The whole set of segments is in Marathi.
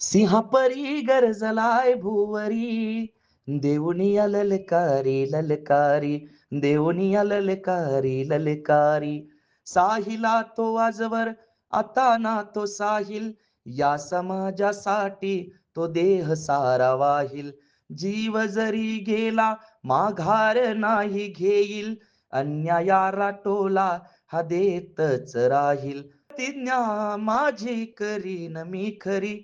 सिंहपरी गरजलाय भुवरी देऊनिया ललकारी ललकारी देऊनिया ललकारी ललकारी. साहिला तो आजवर आता ना तो साहिल. या समाजासाठी तो देह सारा वाहिल. जीव जरी गेला माघार नाही घेईल. अन्याया टोला हा देतच राहील. प्रतिज्ञा माझी करीन मी खरी.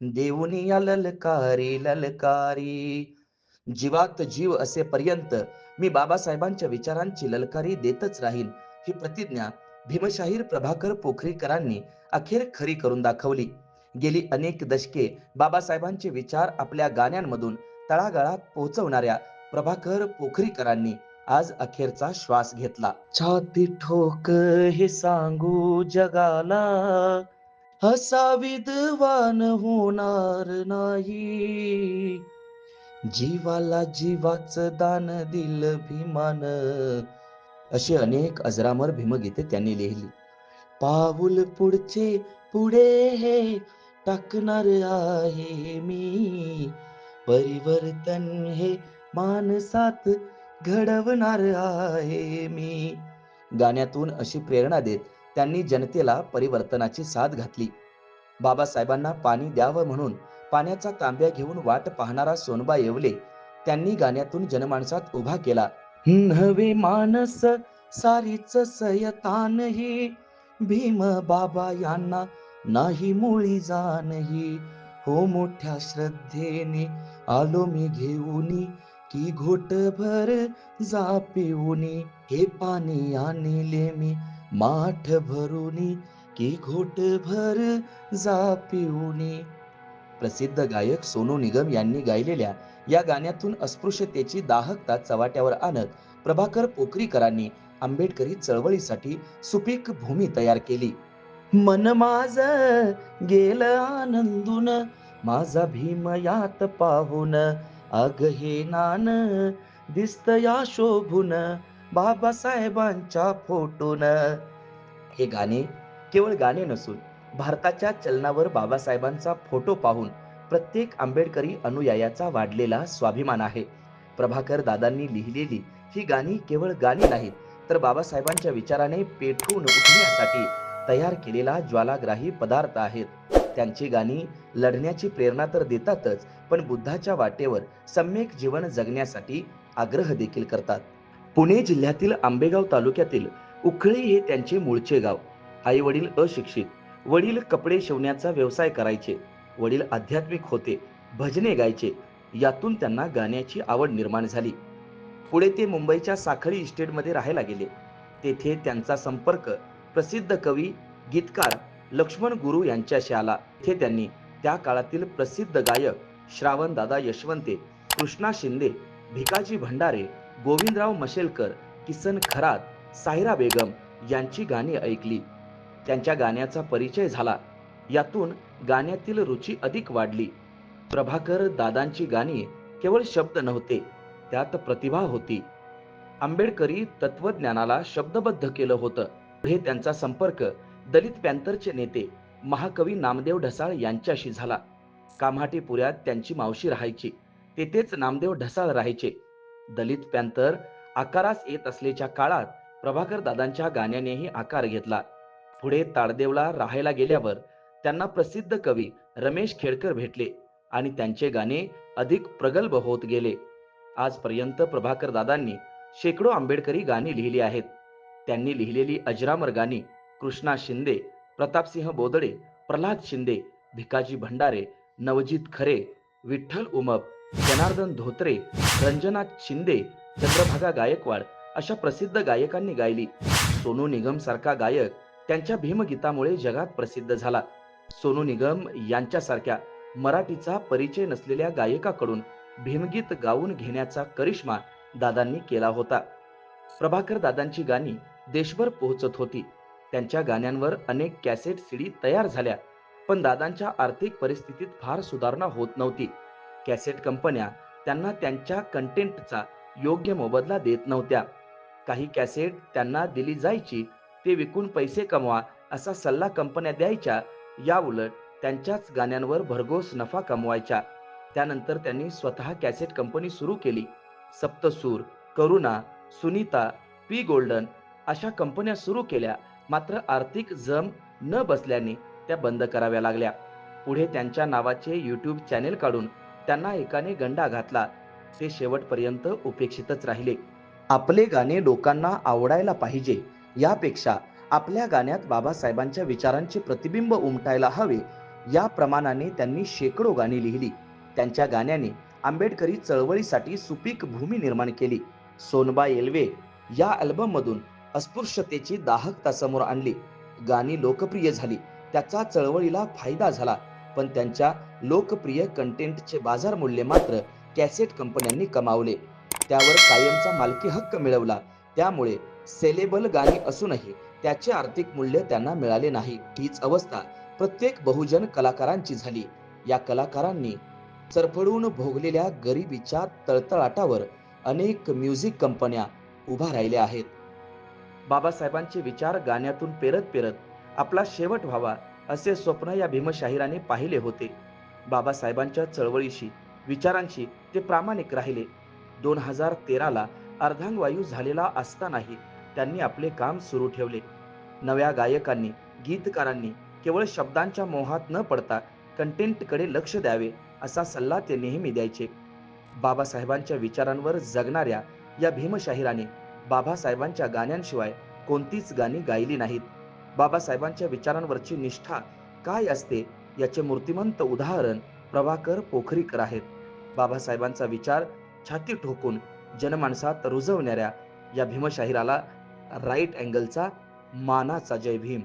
देऊनिया ललकारी ललकारी. जीवात जीव असेपर्यंत मी बाबासाहेबांच्या विचारांची ललकारी देतच राहीन. ही प्रतिज्ञा भीमशाहीर प्रभाकर पोखरीकरांनी अखेर खरी करून दाखवली. गेली अनेक दशके बाबासाहेबांचे विचार आपल्या गाण्यांमधून तळागाळात पोहोचवणाऱ्या प्रभाकर पोखरीकरांनी आज अखेरचा श्वास घेतला. छाती ठोक हे सांगू जगाला असा विद्वान होणार नाही. जीवाला जीवाच दान दिल भीमान. अशी अनेक अजरामर भीमगीते त्यांनी लिहिली. पाऊल पुढचे पुढे हे टाकणार आहे मी. परिवर्तन हे मानसात घडवणार आहे मी. गाण्यातून अशी प्रेरणा देत त्यांनी जनतेला परिवर्तनाची साथ घातली. बाबासाहेबांना पाणी द्यावं म्हणून पाण्याचा तांब्या घेऊन वाट पाहणारा सोनबा येवले त्यांनी गाण्यातून जनमानसात उभा केला. नवे मानस सारीच सयतान ही भीम बाबा यांना नाही मुळी जानही. हो मोठ्या श्रद्धेने आलो मी घेऊनी की घोट भर जा पिऊनी हे पाणी आणले मी माठ भरुनी की घोट भर जा पिऊनी प्रसिद्ध गायक सोनू निगम यांनी गायलेल्या या गाण्यातून अस्पृश्यतेची दाहकता चवाट्यावर आणत प्रभाकर पोखरीकरांनी आंबेडकरी चळवळीसाठी सुपीक भूमी तयार केली. मन माझ गेलं आनंदून माझा भीम यात पाहून अग हे नान दिसत या शोभून. बाबासाहेबांच्या फोटोन. हे गाणे केवळ गाणे नसून भारताच्या चलनावर बाबासाहेबांचा फोटो पाहून प्रत्येक आंबेडकरी अनुयायाचा वाढलेला स्वाभिमान आहे. प्रभाकर दादांनी लिहिलेली ही गाणी केवळ गाणी नाहीत तर बाबासाहेबांच्या विचाराने पेटून उठण्यासाठी तयार केलेला ज्वालाग्राही पदार्थ आहेत. त्यांची गाणी लढण्याची प्रेरणा तर देतातच पण बुद्धाच्या वाटेवर सम्यक जीवन जगण्यासाठी आग्रह देखील करतात. पुणे जिल्ह्यातील आंबेगाव तालुक्यातील उखळी हे त्यांचे मूळचे गाव. आई वडील अशिक्षित वडील कपडे शिवण्याचा व्यवसाय करायचे वडील आध्यात्मिक होते भजने गायचे यातून त्यांना गाण्याची आवड निर्माण झाली. पुढे ते मुंबईच्या साखळी इस्टेटमध्ये राहायला गेले. तेथे त्यांचा संपर्क प्रसिद्ध कवी गीतकार लक्ष्मण गुरु यांच्याशी आला. तेथे त्यांनी त्या काळातील प्रसिद्ध गायक श्रावण दादा यशवंते कृष्णा शिंदे भिकाजी भंडारे गोविंदराव मशेलकर किसन खरात सायरा बेगम यांची गाणी ऐकली. त्यांच्या गाण्याचा परिचय झाला. यातून गाण्यातील रुची अधिक वाढली. प्रभाकर दादांची गाणी केवळ शब्द नव्हते त्यात प्रतिभा होती. आंबेडकरी तत्वज्ञानाला शब्दबद्ध केलं होतं. पुढे त्यांचा संपर्क दलित पॅंथरचे नेते महाकवी नामदेव ढसाळ यांच्याशी झाला. कामाटीपुऱ्यात त्यांची मावशी राहायची. तेथेच नामदेव ढसाळ राहायचे. दलित पॅंथर आकारास येत असल्याच्या काळात प्रभाकर दादांच्या गाण्यानेही आकार घेतला. पुढे ताडदेवला राहायला गेल्यावर त्यांना प्रसिद्ध कवी रमेश खेडकर भेटले आणि त्यांचे गाणे अधिक प्रगल्भ होत गेले. आजपर्यंत प्रभाकर दादांनी शेकडो आंबेडकरी गाणी लिहिली आहेत. त्यांनी लिहिलेली अजरामर गाणी कृष्णा शिंदे प्रतापसिंह बोदडे प्रल्हाद शिंदे भिकाजी भंडारे नवजीत खरे विठ्ठल उमप जनार्दन धोत्रे रंजना शिंदे चंद्रभागा गायकवाड अशा प्रसिद्ध गायकांनी गायली. सोनू निगम सारखा गायक त्यांच्या भीमगीतामुळे जगात प्रसिद्ध झाला. सोनू निगम यांच्यासारख्या मराठीचा परिचय नसलेल्या गायकाकडून भीमगीत गाऊन घेण्याचा करिश्मा दादांनी केला होता. प्रभाकर दादांची गाणी देशभर पोहोचत होती. त्यांच्या गाण्यांवर अनेक कॅसेट सीडी तयार झाल्या पण दादांच्या आर्थिक परिस्थितीत फार सुधारणा होत नव्हती. कॅसेट कंपन्या त्यांना त्यांच्या कंटेंटचा योग्य मोबदला देत नव्हत्या. काही कॅसेट त्यांना दिली जायची ते विकून पैसे कमवा असा सल्ला कंपन्या द्यायच्या या उलट त्यांच्याच गाण्यांवर भरघोस नफा कमवायच्या. त्यानंतर त्यांनी स्वतः कॅसेट कंपनी सुरू केली. सप्तसूर करुणा सुनीता पी गोल्डन अशा कंपन्या सुरू केल्या. मात्र आर्थिक जम न बसल्याने त्या बंद कराव्या लागल्या. पुढे त्यांच्या नावाचे यूट्यूब चॅनेल काढून त्यांना एकाने गंडा घातला. ते शेवटपर्यंत उपेक्षितच राहिले. आपले गाणे लोकांना आवडायला पाहिजे यापेक्षा आपल्या गाण्यात बाबासाहेबांच्या विचारांचे प्रतिबिंब उमटायला हवे या प्रमाणाने त्यांनी शेकडो गाणी लिहिली. त्यांच्या गाण्याने आंबेडकरी चळवळीसाठी सुपीक भूमी निर्माण केली. सोनबा एल्वे या अल्बम मधून अस्पृश्यतेची दाहकता समोर आणली. गाणी लोकप्रिय झाली. त्याचा चळवळीला फायदा झाला. पण त्यांच्या लोकप्रिय कंटेंटचे बाजार मूल्य मात्र कॅसेट कंपन्यांनी कमावले. त्यावर कायमचा मालकी हक्क मिळवला. त्यामुळे सेलेबल गाणी असूनही त्याचे आर्थिक मूल्य त्यांना मिळाले नाही. हीच अवस्था प्रत्येक बहुजन कलाकारांची झाली. या कलाकारांनी चरफडून भोगलेल्या गरिबीच्या तळतळाटावर अनेक म्युझिक कंपन्या उभा राहिल्या आहेत. बाबासाहेबांचे विचार गाण्यातून पेरत पेरत आपला शेवट व्हावा असे स्वप्न या भीमशाहिराने पाहिले होते. बाबासाहेबांच्या चळवळीशी विचारांशी ते प्रामाणिक राहिले. दोन हजार तेराला अर्धांगवायू झालेला असतानाही त्यांनी आपले काम सुरू ठेवले. नव्या गायकांनी गीतकारांनी केवळ शब्दांच्या मोहात न पडता कंटेंटकडे लक्ष द्यावे असा सल्ला ते नेहमी द्यायचे. बाबासाहेबांच्या विचारांवर जगणाऱ्या या भीमशाहिराने बाबासाहेबांच्या गाण्यांशिवाय कोणतीच गाणी गायली नाहीत. बाबासाहेबांच्या विचारांवरची निष्ठा काय असते याचे मूर्तिमंत उदाहरण प्रभाकर पोखरीकर आहेत. बाबासाहेबांचा विचार छाती ठोकून जनमानसात रुजवणाऱ्या या भीमशाहिराला राईट अँगलचा मानाचा जय भीम.